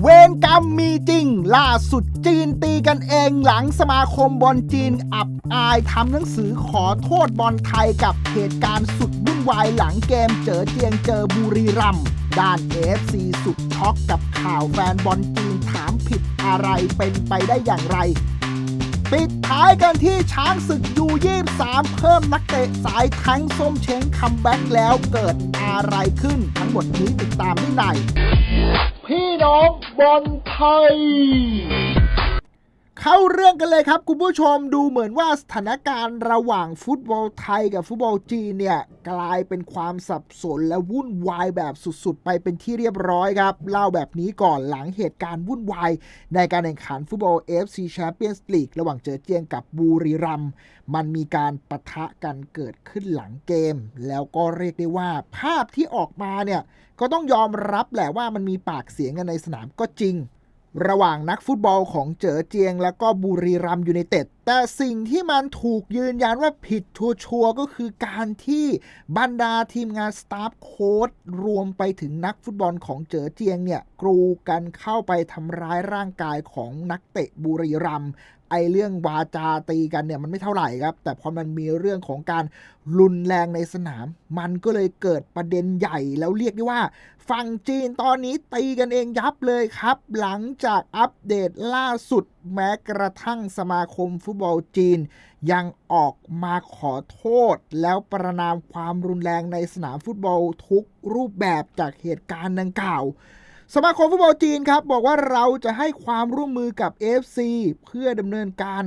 เวรกรรมมีจริง ล่าสุดจีนตีกันเองหลังสมาคมบอลจีนอับอายทำหนังสือขอโทษบอลไทยกับเหตุการณ์สุดวุ่นวายหลังเกมเจอเจียงเจอบุรีรัมย์ด้าน AFC สุดช็อกกับข่าวแฟนบอลจีนถามผิดอะไรเป็นไปได้อย่างไร ปิดท้ายกันที่ช้างศึกยูยี่สามเพิ่มนักเตะสายแทงส้มเช้งคัมแบ็กแล้วเกิดอะไรขึ้น ทั้งหมดนี้ติดตามได้ใน พี่น้องบอลไทย เข้าเรื่องกันเลยครับ คุณผู้ชมดูเหมือนว่าสถานการณ์ระหว่างฟุตบอลไทยกับฟุตบอลจีนเนี่ย กลายเป็นความสับสนและวุ่นวายแบบสุดๆ ไปเป็นที่เรียบร้อยครับ เล่าแบบนี้ก่อนหลังเหตุการณ์วุ่นวาย ในการแข่งขันฟุตบอล FC Champions League ระหว่างเจอเจียงกับบุรีรัมย์มันมีการปะทะกันเกิดขึ้นหลังเกม แล้วก็เรียกได้ว่า ภาพที่ออกมาเนี่ยก็ต้องยอมรับแหละว่ามันมีปากเสียงกันในสนามก็จริง ระหว่างนักฟุตบอลของเจ๋อเจียง และก็บุรีรัมย์ยูไนเต็ดแต่สิ่งที่มันถูกยืนยันว่าผิดชัวร์ก็คือการที่บรรดาทีมงานสตาฟโค้ดรวมไปถึงนักฟุตบอลของเจอเจียงเนี่ย กรูกันเข้าไปทำร้ายร่างกายของนักเตะบุรีรัมไอเรื่องวาจาตีกันเนี่ยมันไม่เท่าไหร่ครับ แต่พอมันมีเรื่องของการรุนแรงในสนาม มันก็เลยเกิดประเด็นใหญ่แล้วเรียกได้ว่า ฝั่งจีนตอนนี้ตีกันเองยับเลยครับ หลังจากอัปเดตล่าสุด แม้กระทั่งสมาคมฟุตบอลจีน ยังออกมาขอโทษ แล้วประนามความรุนแรงในสนามฟุตบอลทุกรูปแบบจากเหตุการณ์ดังกล่าว สมาคมฟุตบอลจีนครับ บอกว่าเราจะให้ความร่วมมือกับ FC เพื่อดำเนินการ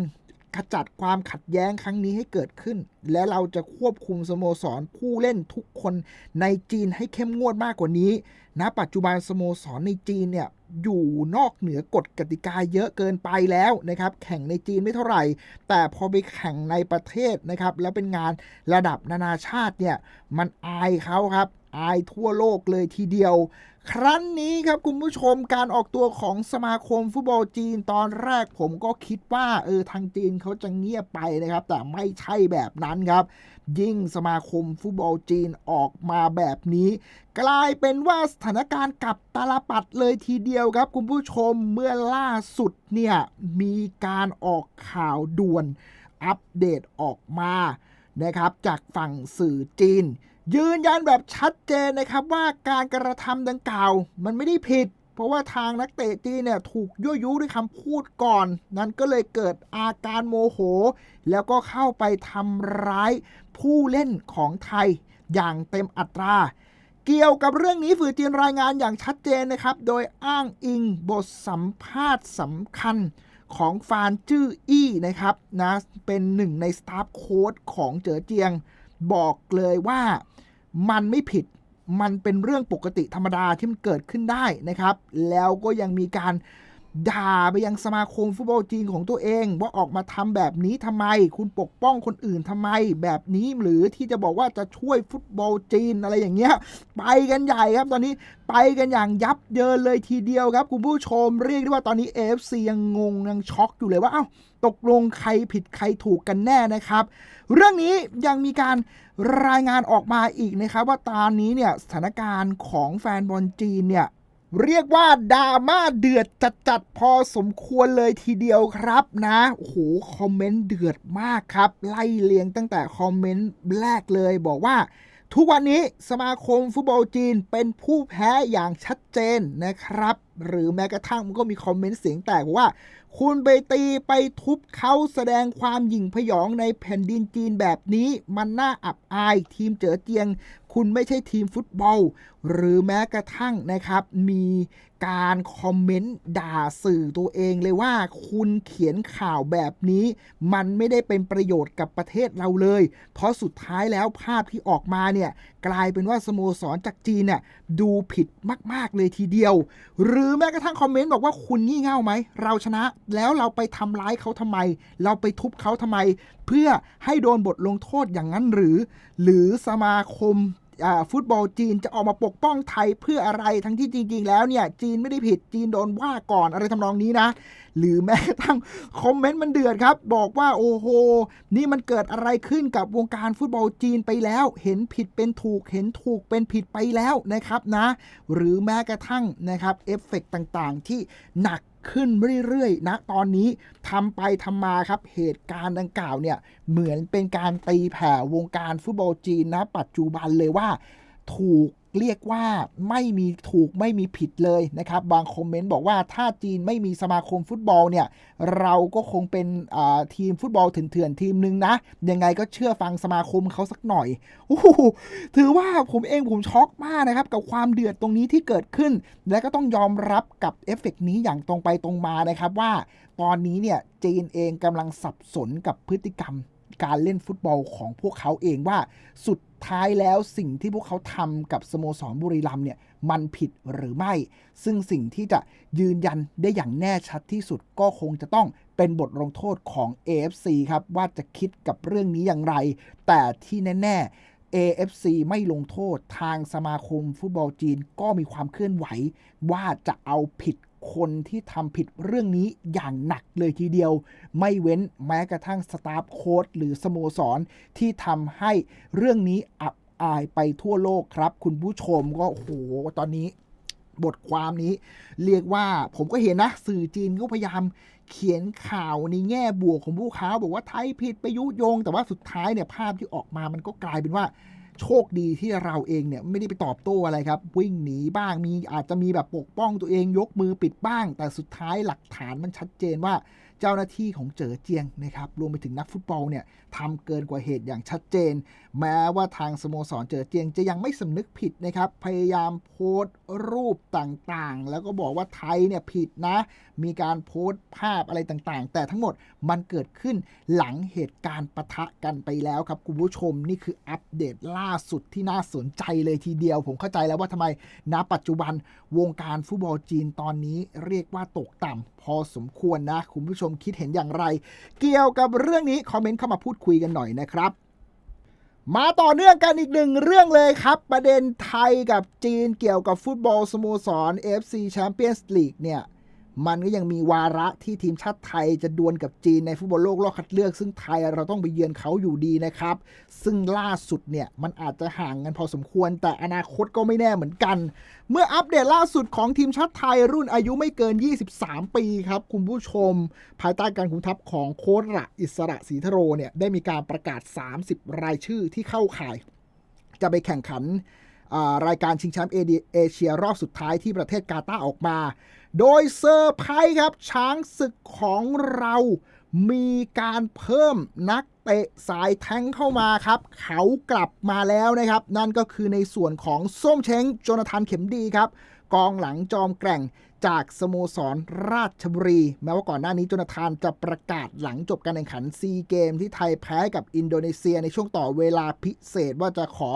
ขจัดความขัดแย้งครั้งนี้ให้เกิดขึ้น และเราจะควบคุมสโมสรผู้เล่นทุกคนในจีนให้เข้มงวดมากกว่านี้ณปัจจุบันสโมสรในจีนเนี่ย อยู่นอกเหนือกฎกติกาเยอะเกินไปแล้วนะครับ แข่งในจีนไม่เท่าไหร่ แต่พอไปแข่งในประเทศนะครับ แล้วเป็นงานระดับนานาชาติเนี่ย มันอายเขาครับ อายทั่วโลกเลยทีเดียว ครั้นนี้ครับคุณผู้ชมการออกตัวของสมาคมฟุตบอลจีนตอนแรกผมก็คิดว่าเออทางจีนเขาจะเงียบไปนะครับ แต่ไม่ใช่แบบนั้นครับ ยิ่งสมาคมฟุตบอลจีนออกมาแบบนี้ กลายเป็นว่าสถานการณ์กับตาลปัดเลยทีเดียวครับ คุณผู้ชมเมื่อล่าสุดเนี่ยมีการออกข่าวด่วนอัปเดตออกมานะครับจากฝั่งสื่อจีน ยืนยันแบบชัดเจนนะครับว่าการกระทำดังกล่าวมันไม่ได้ผิด เพราะว่าทางนักเตะจีนเนี่ยถูกยั่วยุด้วยคำพูดก่อน นั้นก็เลยเกิดอาการโมโห แล้วก็เข้าไปทำร้ายผู้เล่นของไทยอย่างเต็มอัตราเกี่ยวกับเรื่องนี้ฝือจีนรายงานอย่างชัดเจนนะครับ โดยอ้างอิงบทสัมภาษณ์สำคัญของฟานจื้ออี้นะครับนะเป็นหนึ่งในสตาฟโค้ดของเจ๋อเจียง บอกเลยว่ามันไม่ผิดมันเป็นเรื่องปกติธรรมดาที่มันเกิดขึ้นได้นะครับ แล้วก็ยังมีการ ด่าไปยังสมาคมฟุตบอลจีนของตัวเอง ว่าออกมาทำแบบนี้ทำไม คุณปกป้องคนอื่นทำไม แบบนี้หรือที่จะบอกว่าจะช่วยฟุตบอลจีนอะไรอย่างเงี้ย ไปกันใหญ่ครับตอนนี้ไปกันอย่างยับเยินเลยทีเดียวครับ คุณผู้ชมเรียกได้ว่าตอนนี้ AFC ยังงงยังช็อกอยู่เลยว่าเอ้าตกลงใครผิดใครถูกกันแน่นะครับ เรื่องนี้ยังมีการรายงานออกมาอีกนะครับ ว่าตอนนี้เนี่ยสถานการณ์ของแฟนบอลจีนเนี่ย เรียกว่าดราม่าเดือดจัดๆพอสมควรเลยทีเดียวครับนะโอ้โหคอมเมนต์เดือดมากครับ ไล่เลียงตั้งแต่คอมเมนต์แรกเลยบอกว่า ทุกวันนี้สมาคมฟุตบอลจีนเป็นผู้แพ้อย่างชัดเจนนะครับ หรือแม้กระทั่งมันก็มีคอมเมนต์เสียงแตกว่า คุณไปตีไปทุบเขาแสดงความหยิ่งพยองในแผ่นดินจีนแบบนี้มันน่าอับอายทีมเจ๋อเจียง คุณไม่ใช่ทีมฟุตบอล หรือแม้กระทั่งนะครับ มีการคอมเมนต์ด่าสื่อตัวเองเลยว่าคุณเขียนข่าวแบบนี้ มันไม่ได้เป็นประโยชน์กับประเทศเราเลย เพราะสุดท้ายแล้วภาพที่ออกมาเนี่ย กลายเป็นว่าสโมสรจากจีนเนี่ยดูผิดมาก ๆ เลยทีเดียว หรือแม้กระทั่งคอมเมนต์บอกว่าคุณงี่เง่าไหม เราชนะแล้วเราไปทำร้ายเขาทำไม เราไปทุบเขาทำไม เพื่อให้โดนบทลงโทษอย่างนั้นหรือ หรือสมาคม ฟุตบอลจีนจะออกมาปกป้องไทยเพื่ออะไรทั้งที่จริง ๆ แล้วเนี่ยจีนไม่ได้ผิดจีนโดนว่าก่อนอะไรทำนองนี้นะ หรือแม้กระทั่งคอมเมนต์มันเดือดครับ บอกว่าโอ้โหนี่มันเกิดอะไรขึ้นกับวงการฟุตบอลจีนไปแล้ว เห็นผิดเป็นถูกเห็นถูกเป็นผิดไปแล้วนะครับนะ หรือแม้กระทั่งนะครับเอฟเฟกต์ต่างๆ ที่หนัก ขึ้นเรื่อยๆนะตอนนี้ทำไปทำมาครับเหตุการณ์ดังกล่าวเนี่ยเหมือนเป็นการตีแผ่วงการฟุตบอลจีนนะปัจจุบันเลยว่าถูก เรียกว่าไม่มีถูกไม่มีผิดเลยนะครับ บางคอมเมนต์บอกว่าถ้าจีนไม่มีสมาคมฟุตบอลเนี่ย เราก็คงเป็นทีมฟุตบอลเถื่อนๆทีมหนึ่งนะ ยังไงก็เชื่อฟังสมาคมเขาสักหน่อยโอ้ถือว่าผมเองผมช็อกมากนะครับ กับความเดือดตรงนี้ที่เกิดขึ้น และก็ต้องยอมรับกับเอฟเฟกต์นี้อย่างตรงไปตรงมานะครับว่าตอนนี้เนี่ยจีนเองกำลังสับสนกับพฤติกรรมการเล่นฟุตบอลของพวกเขาเองว่าสุด ท้ายแล้วสิ่งที่พวกเขาทำกับสโมสรบุรีรัมเนี่ยมันผิดหรือไม่ ซึ่งสิ่งที่จะยืนยันได้อย่างแน่ชัดที่สุดก็คงจะต้องเป็นบทลงโทษของ AFC ครับ ว่าจะคิดกับเรื่องนี้อย่างไร แต่ที่แน่ ๆ AFC ไม่ลงโทษทางสมาคมฟุตบอลจีนก็มีความเคลื่อนไหว ว่าจะเอาผิด คนที่ทำผิดเรื่องนี้อย่างหนักเลยทีเดียว ไม่เว้นแม้กระทั่งสตาฟโค้ดหรือสโมสร ที่ทำให้เรื่องนี้อับอายไปทั่วโลกครับ คุณผู้ชมก็โหตอนนี้บทความนี้ เรียกว่าผมก็เห็นนะ สื่อจีนก็พยายามเขียนข่าวในแง่บวกของผู้ค้าบอกว่าไทยผิดไปยุยง แต่ว่าสุดท้ายเนี่ยภาพที่ออกมามันก็กลายเป็นว่า โชคดีที่เราเองเนี่ยไม่ได้ไปตอบโต้อะไรครับ วิ่งหนีบ้างมีอาจจะมีแบบปกป้องตัวเองยกมือปิดบ้าง แต่สุดท้ายหลักฐานมันชัดเจนว่า เจ้าหน้าที่ของเจ๋อเจียงนะครับรวมไปถึงนักฟุตบอลเนี่ยทำเกินกว่าเหตุอย่างชัดเจน แม้ว่าทางสโมสรเจ๋อเจียงจะยังไม่สำนึกผิดนะครับพยายามโพสต์รูปต่างๆ แล้วก็บอกว่าไทยเนี่ยผิดนะ มีการโพสต์ภาพอะไรต่างๆ แต่ทั้งหมดมันเกิดขึ้นหลังเหตุการณ์ปะทะกันไปแล้วครับคุณผู้ชมนี่คืออัปเดตล่าสุดที่น่าสนใจเลยทีเดียว ผมเข้าใจแล้วว่าทำไมณปัจจุบันวงการฟุตบอลจีนตอนนี้เรียกว่าตกต่ำพอสมควรนะคุณผู้ชมคิดเห็นอย่างไร เกี่ยวกับเรื่องนี้คอมเมนต์เข้ามาพูดคุยกันหน่อยนะครับมาต่อเนื่องกันอีกหนึ่งเรื่องเลยครับ ประเด็นไทยกับจีนเกี่ยวกับฟุตบอลสโมสร FC Champions League เนี่ย มันก็ยังมีวาระที่ทีมชาติไทยจะดวลกับจีนในฟุตบอลโลกรอบคัดเลือก ซึ่งไทยเราต้องไปเยือนเขาอยู่ดีนะครับ ซึ่งล่าสุดเนี่ยมันอาจจะห่างกันพอสมควร แต่อนาคตก็ไม่แน่เหมือนกัน เมื่ออัปเดตล่าสุดของทีมชาติไทยรุ่นอายุไม่เกิน 23 ปีครับ คุณผู้ชม ภายใต้การคุมทัพของโค้ชระอิสระศรีทโรเนี่ยได้มีการประกาศ 30 รายชื่อที่เข้าข่าย จะไปแข่งขันรายการชิงแชมป์เอเดียเอเชียรอบสุดท้ายที่ประเทศกาตาร์ออกมา โดยเซอร์ไพรส์ครับ ช้างศึกของเรามีการเพิ่มนักเตะสายแทงเข้ามาครับ เขากลับมาแล้วนะครับ นั่นก็คือในส่วนของส้มเช้งโจนาธานเข็มดีครับ กองหลังจอมแกร่งจากสโมสรราชบุรี แม้ว่าก่อนหน้านี้จนาธานจะประกาศหลังจบการแข่งขันซีเกมที่ไทยแพ้กับอินโดนีเซียในช่วงต่อเวลาพิเศษว่าจะขอ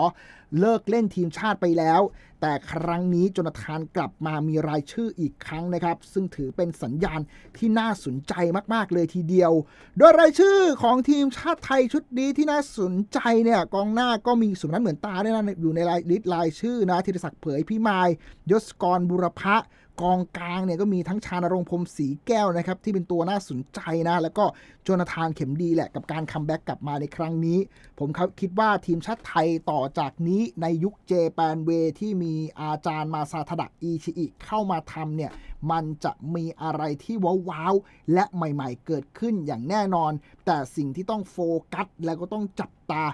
เลิกเล่นทีมชาติไปแล้ว แต่ครั้งนี้จนาธานกลับมามีรายชื่ออีกครั้งนะครับ ซึ่งถือเป็นสัญญาณที่น่าสนใจมาก ๆ เลยทีเดียว โดยรายชื่อของทีมชาติไทยชุดนี้ที่น่าสนใจเนี่ยกองหน้าก็มีสุนันเหมือนตาด้วยนะอยู่ในรายลิสต์รายชื่อนะธีรศักดิ์เผยพิมายยศกรบุรพะกองกลางเนี่ยก็มีทั้งชานรงค์พรมศรีแก้วนะครับที่เป็นตัวน่าสนใจนะ แล้วก็โจนาธานเข็มดีแหละกับการคัมแบ็กกลับมาในครั้งนี้ ผมคิดว่าทีมชาติไทยต่อจากนี้ในยุคเจแปนเวที่มีอาจารย์มาซาทดะอีชิอิเข้ามาทำเนี่ยมันจะมีอะไรที่ว้าวๆและใหม่ๆเกิดขึ้นอย่างแน่นอน แต่สิ่งที่ต้องโฟกัสแล้วก็ต้องจับตา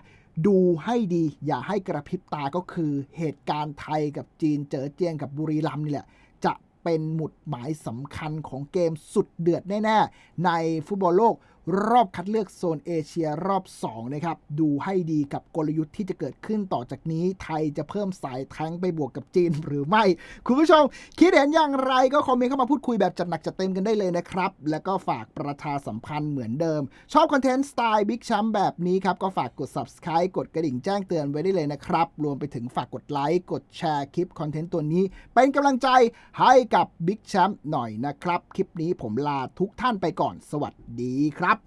ดูให้ดีอย่าให้กระพริบตาก็คือเหตุการณ์ไทยกับจีนเจอเจียงกับบุรีรัมย์นี่แหละ เป็นหมุดหมายสำคัญของเกมสุดเดือดแน่ ๆ ในฟุตบอลโลก รอบคัดเลือกโซนเอเชียรอบ 2 นะครับ ดูให้ดีกับกลยุทธ์ที่จะเกิดขึ้นต่อจากนี้ ไทยจะเพิ่มสายแทงไปบวกกับจีนหรือไม่ คุณผู้ชม คิดเห็นอย่างไรก็คอมเมนต์เข้ามาพูดคุยแบบจัดหนักจัดเต็มกันได้เลยนะครับ แล้วก็ฝากประชาสัมพันธ์เหมือนเดิม ชอบคอนเทนต์สไตล์บิ๊กชัมแบบนี้ครับ ก็ฝากกด subscribe กดกระดิ่งแจ้งเตือนไว้ได้เลยนะครับ รวมไปถึงฝากกดไลค์กดแชร์คลิปคอนเทนต์ตัวนี้ เป็นกำลังใจให้กับบิ๊กแชมป์หน่อยนะครับ คลิปนี้ผมลาทุกท่านไปก่อน สวัสดีครับ